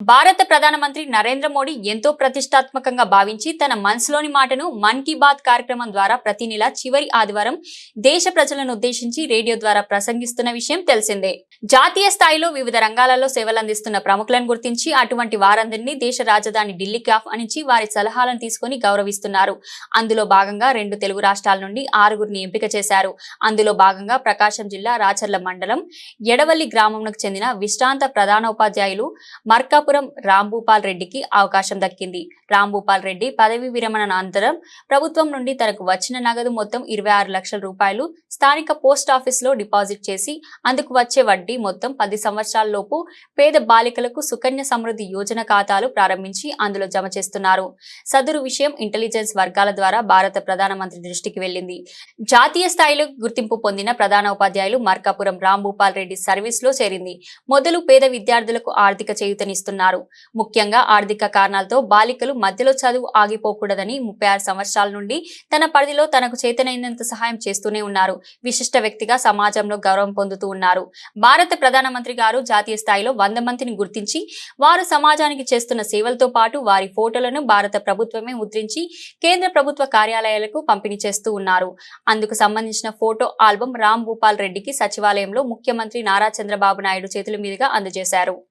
భారత ప్రధానమంత్రి నరేంద్ర మోడీ ఎంతో ప్రతిష్టాత్మకంగా భావించి తన మనసులోని మాటను మన్ కీ బాత్ కార్యక్రమం ద్వారా ప్రతి నెల చివరి ఆదివారం దేశ ప్రజలను ఉద్దేశించి రేడియో ద్వారా ప్రసంగిస్తున్న విషయం తెలిసిందే. జాతీయ స్థాయిలో వివిధ రంగాలలో సేవలందిస్తున్న ప్రముఖులను గుర్తించి అటువంటి వారందరినీ దేశ రాజధాని ఢిల్లీకి ఆహ్వానించి వారి సలహాలను తీసుకొని గౌరవిస్తున్నారు. అందులో భాగంగా రెండు తెలుగు రాష్ట్రాల నుండి ఆరుగురిని ఎంపిక చేశారు. అందులో భాగంగా ప్రకాశం జిల్లా రాచర్ల మండలం ఎడవల్లి గ్రామంకు చెందిన విశ్రాంత ప్రధానోపాధ్యాయులు మార్కాపురం రాంభూపాల్ రెడ్డికి అవకాశం దక్కింది. రాంభూపాల్ రెడ్డి పదవి విరమణ అనంతరం ప్రభుత్వం నుండి తనకు వచ్చిన నగదు మొత్తం ఇరవై ఆరు లక్షల రూపాయలు స్థానిక పోస్ట్ ఆఫీస్లో డిపాజిట్ చేసి అందుకు వచ్చే వడ్డీ మొత్తం పది సంవత్సరాల లోపు పేద బాలికలకు సుకన్య సమృద్ధి యోజన ఖాతాలు ప్రారంభించి అందులో జమ చేస్తున్నారు. సదరు విషయం ఇంటెలిజెన్స్ వర్గాల ద్వారా భారత ప్రధానమంత్రి దృష్టికి వెళ్ళింది జాతీయ స్థాయిలో గుర్తింపు పొందిన ప్రధాన ఉపాధ్యాయులు మార్కాపురం రాంభూపాల్ రెడ్డి సర్వీస్లో చేరింది. మొదలు పేద విద్యార్థులకు ఆర్థిక చేయుతనిస్తున్నారు. ముఖ్యంగా ఆర్థిక కారణాలతో బాలికలు మధ్యలో చదువు ఆగిపోకూడదని ముప్పై ఆరు సంవత్సరాల నుండి తన పరిధిలో తనకు చేతనైనంత సహాయం చేస్తూనే ఉన్నారు. విశిష్ట వ్యక్తిగా సమాజంలో గౌరవం పొందుతూ ఉన్నారు. భారత ప్రధానమంత్రి గారు జాతీయ స్థాయిలో వంద మందిని గుర్తించి వారు సమాజానికి చేస్తున్న సేవలతో పాటు వారి ఫోటోలను భారత ప్రభుత్వమే ముద్రించి కేంద్ర ప్రభుత్వ కార్యాలయాలకు పంపిణీ చేస్తూ ఉన్నారు. అందుకు సంబంధించిన ఫోటో ఆల్బం రామ్ భూపాల్ రెడ్డికి సచివాలయంలో ముఖ్యమంత్రి నారా చంద్రబాబు నాయుడు చేతుల మీదుగా అందజేశారు.